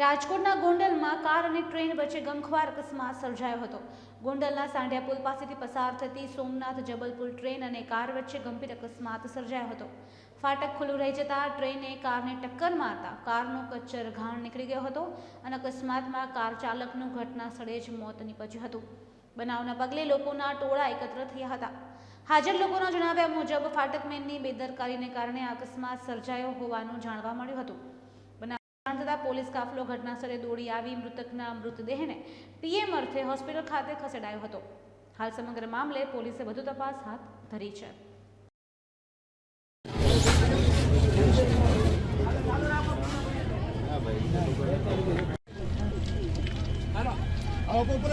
રાજકોટના ગોંડલમાં કાર અને ટ્રેન વચ્ચે ગમખ્વાર અકસ્માત સર્જાયો હતો. ગોંડલના સાંઢિયા પુલ પાસેથી પસાર થતી સોમનાથ જબલપુર ટ્રેન અને કાર વચ્ચે ગંભીર અકસ્માત સર્જાયો હતો. ફાટક ખુલ્લું રહી જતાં ટ્રેને કારને ટક્કર મારતા કારનો કચ્ચર ઘાણ નીકળી ગયો હતો અને અકસ્માતમાં કાર ચાલકનું ઘટના સ્થળે જ મોત નીપજ્યું હતું. બનાવના પગલે લોકોના ટોળા એકત્ર થયા હતા. હાજર લોકોના જણાવ્યા મુજબ ફાટકમેનની બેદરકારીને કારણે અકસ્માત સર્જાયો હોવાનું જાણવા મળ્યું હતું. પોલીસ કાફલો ઘટનાસ્થળે દોડી આવી મૃતકના મૃતદેહને પીએમ અર્થે હોસ્પિટલ ખાતે ખસેડાયો હતો. હાલ સમગ્ર મામલે પોલીસે વધુ તપાસ હાથ ધરી છે. ઉપર